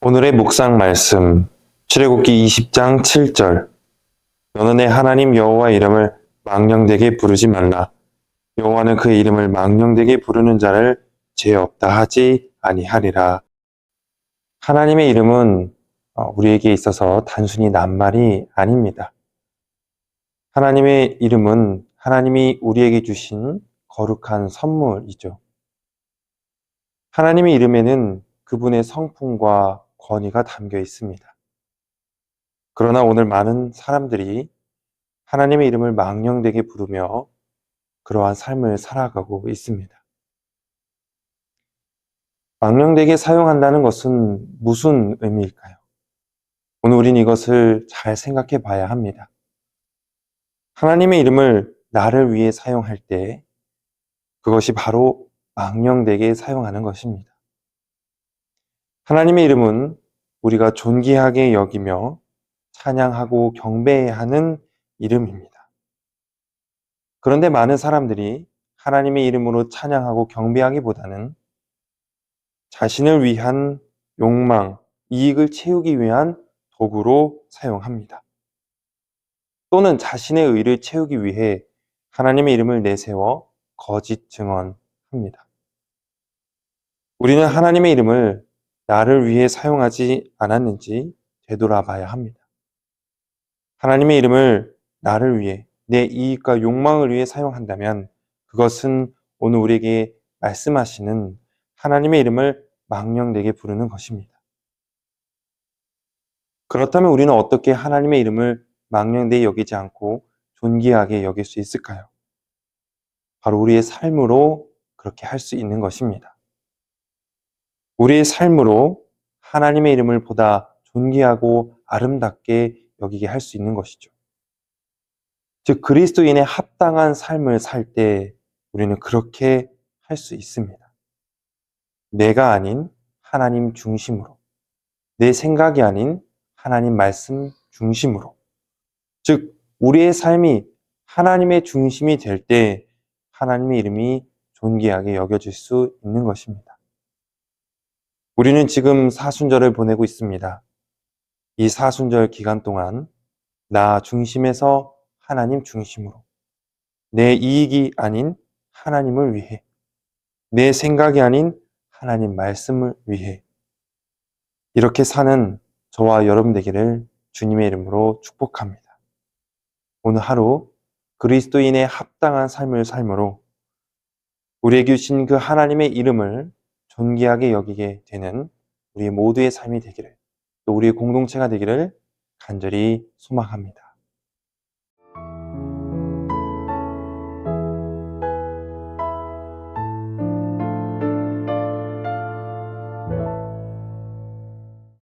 오늘의 묵상 말씀 출애굽기 20장 7절 너는 내 하나님 여호와 이름을 망령되게 부르지 말라 여호와는 그 이름을 망령되게 부르는 자를 죄 없다 하지 아니하리라 하나님의 이름은 어, 우리에게 있어서 단순히 낱말이 아닙니다. 하나님의 이름은 하나님이 우리에게 주신 거룩한 선물이죠. 하나님의 이름에는 그분의 성품과 권위가 담겨 있습니다. 그러나 오늘 많은 사람들이 하나님의 이름을 망령되게 부르며 그러한 삶을 살아가고 있습니다. 망령되게 사용한다는 것은 무슨 의미일까요? 오늘 우린 이것을 잘 생각해 봐야 합니다. 하나님의 이름을 나를 위해 사용할 때 그것이 바로 망령되게 사용하는 것입니다. 하나님의 이름은 우리가 존귀하게 여기며 찬양하고 경배해야 하는 이름입니다. 그런데 많은 사람들이 하나님의 이름으로 찬양하고 경배하기보다는 자신을 위한 욕망, 이익을 채우기 위한 도구로 사용합니다. 또는 자신의 의를 채우기 위해 하나님의 이름을 내세워 거짓 증언합니다. 우리는 하나님의 이름을 나를 위해 사용하지 않았는지 되돌아봐야 합니다. 하나님의 이름을 나를 위해 내 이익과 욕망을 위해 사용한다면 그것은 오늘 우리에게 말씀하시는 하나님의 이름을 망령되게 부르는 것입니다. 그렇다면 우리는 어떻게 하나님의 이름을 망령되게 여기지 않고 존귀하게 여길 수 있을까요? 바로 우리의 삶으로 그렇게 할 수 있는 것입니다. 우리의 삶으로 하나님의 이름을 보다 존귀하고 아름답게 여기게 할 수 있는 것이죠. 즉, 그리스도인의 합당한 삶을 살 때 우리는 그렇게 할 수 있습니다. 내가 아닌 하나님 중심으로, 내 생각이 아닌 하나님 말씀 중심으로, 즉, 우리의 삶이 하나님의 중심이 될 때 하나님의 이름이 존귀하게 여겨질 수 있는 것입니다. 우리는 지금 사순절을 보내고 있습니다. 이 사순절 기간 동안 나 중심에서 하나님 중심으로, 내 이익이 아닌 하나님을 위해, 내 생각이 아닌 하나님 말씀을 위해, 이렇게 사는 저와 여러분 되기를 주님의 이름으로 축복합니다. 오늘 하루 그리스도인의 합당한 삶을 삶으로 우리에게 주신 그 하나님의 이름을 존귀하게 여기게 되는 우리 모두의 삶이 되기를 또 우리의 공동체가 되기를 간절히 소망합니다.